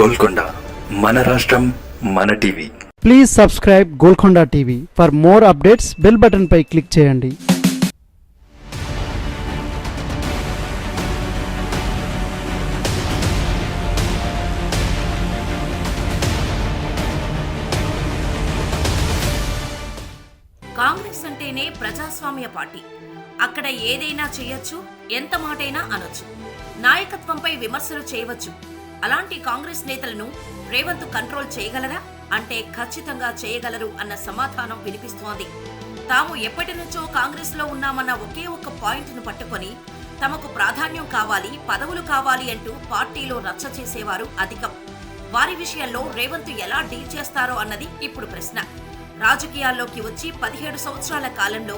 గోల్కొండ. మన రాష్ట్రం మన TV. Please subscribe Golconda TV for more updates bell button pi click చేయండి. కాంగ్రెస్ అంటేనే ప్రజాస్వామ్య పార్టీ. అక్కడ ఏదైనా చేయొచ్చు ఎంత మాటైనా అనొచ్చు. నాయకత్వంపై విమర్శలు చేయవచ్చు. అలాంటి కాంగ్రెస్ నేతలను రేవంత్ కంట్రోల్ చేయగలరా? అంటే ఖచ్చితంగా చేయగలరు అన్న సమాధానం వినిపిస్తోంది. తాము ఎప్పటి నుంచో కాంగ్రెస్లో ఉన్నామన్న ఒకే ఒక్క పాయింట్ను పట్టుకొని తమకు ప్రాధాన్యం కావాలి పదవులు కావాలి అంటూ పార్టీలో రచ్చ చేసేవారు అధికం. వారి విషయంలో రేవంత్ ఎలా డీల్ చేస్తారో అన్నది ఇప్పుడు ప్రశ్న. రాజకీయాల్లోకి వచ్చి పదిహేడు సంవత్సరాల కాలంలో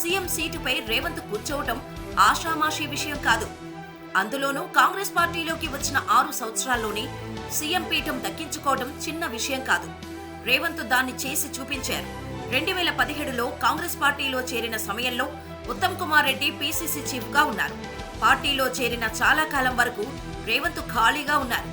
సీఎం సీటుపై రేవంత్ కూర్చోవటం ఆషామాషీ విషయం కాదు. అందులోనూ కాంగ్రెస్ పార్టీలోకి వచ్చిన ఆరు సంవత్సరాల్లోనే సీఎం పీఠం దక్కించుకోవడం చిన్న విషయం కాదు. రేవంత్ దాన్ని చేసి చూపించారు. రెండు వేల పదిహేడులో కాంగ్రెస్ పార్టీలో చేరిన సమయంలో ఉత్తమ్ కుమార్ రెడ్డి పీసీసీ చీఫ్గా ఉన్నారు. పార్టీలో చేరిన చాలా కాలం వరకు రేవంత్ ఖాళీగా ఉన్నారు.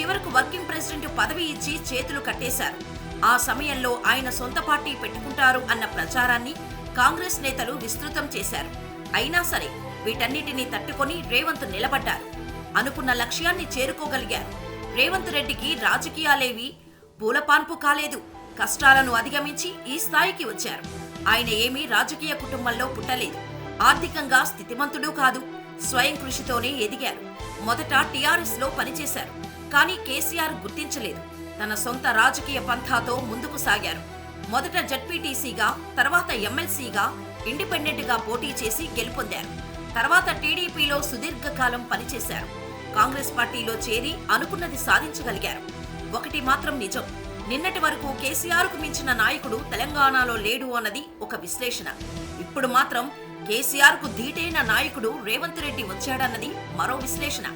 చివరకు వర్కింగ్ ప్రెసిడెంట్ పదవి ఇచ్చి చేతులు కట్టేశారు. ఆ సమయంలో ఆయన సొంత పార్టీ పెట్టుకుంటారు అన్న ప్రచారాన్ని కాంగ్రెస్ నేతలు విస్తృతం చేశారు. అయినా సరే వీటన్నిటినీ తట్టుకొని రేవంత్ నిలబడ్డారు. అనుకున్న లక్ష్యాన్ని చేరుకోగలిగారు. రేవంత్ రెడ్డికి రాజకీయాలేవి పూలపాన్పు కాలేదు. కష్టాలను అధిగమించి ఈ స్థాయికి వచ్చారు. ఆయన ఏమీ రాజకీయ కుటుంబంలో పుట్టలేదు. ఆర్థికంగా స్థితిమంతుడు కాదు. స్వయం కృషితోనే ఎదిగారు. మొదట టీఆర్ఎస్లో పనిచేశారు. కానీ కేసీఆర్ గుర్తించలేదు. తన సొంత రాజకీయ పంథాతో ముందుకు సాగారు. మొదట జడ్పీటీసీగా తర్వాత ఎమ్మెల్సీగా ఇండిపెండెంట్గా పోటీ చేసి గెలుపొందారు. తర్వాత టీడీపీలో సుదీర్ఘకాలం పనిచేశారు. కాంగ్రెస్ పార్టీలో చేరి అనుకున్నది సాధించగలిగారు. ఒకటి మాత్రం నిజం. నిన్నటి వరకు కేసీఆర్కు మించిన నాయకుడు తెలంగాణలో లేడు అన్నది ఒక విశ్లేషణ. ఇప్పుడు మాత్రం కేసీఆర్కు ధీటైన నాయకుడు రేవంత్ రెడ్డి వచ్చాడన్నది మరో విశ్లేషణ.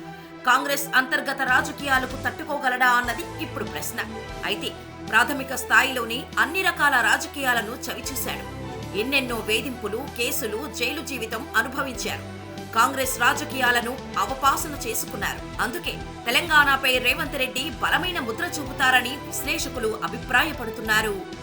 కాంగ్రెస్ అంతర్గత రాజకీయాలకు తట్టుకోగలడా అన్నది ఇప్పుడు ప్రశ్న. అయితే ప్రాథమిక స్థాయిలోనే అన్ని రకాల రాజకీయాలను చవిచూశాడు. ఎన్నెన్నో వేధింపులు కేసులు జైలు జీవితం అనుభవించారు. కాంగ్రెస్ రాజకీయాలను అవపాసన చేసుకున్నారు. అందుకే తెలంగాణపై రేవంత్ రెడ్డి బలమైన ముద్ర చూపుతారని విశ్లేషకులు అభిప్రాయపడుతున్నారు.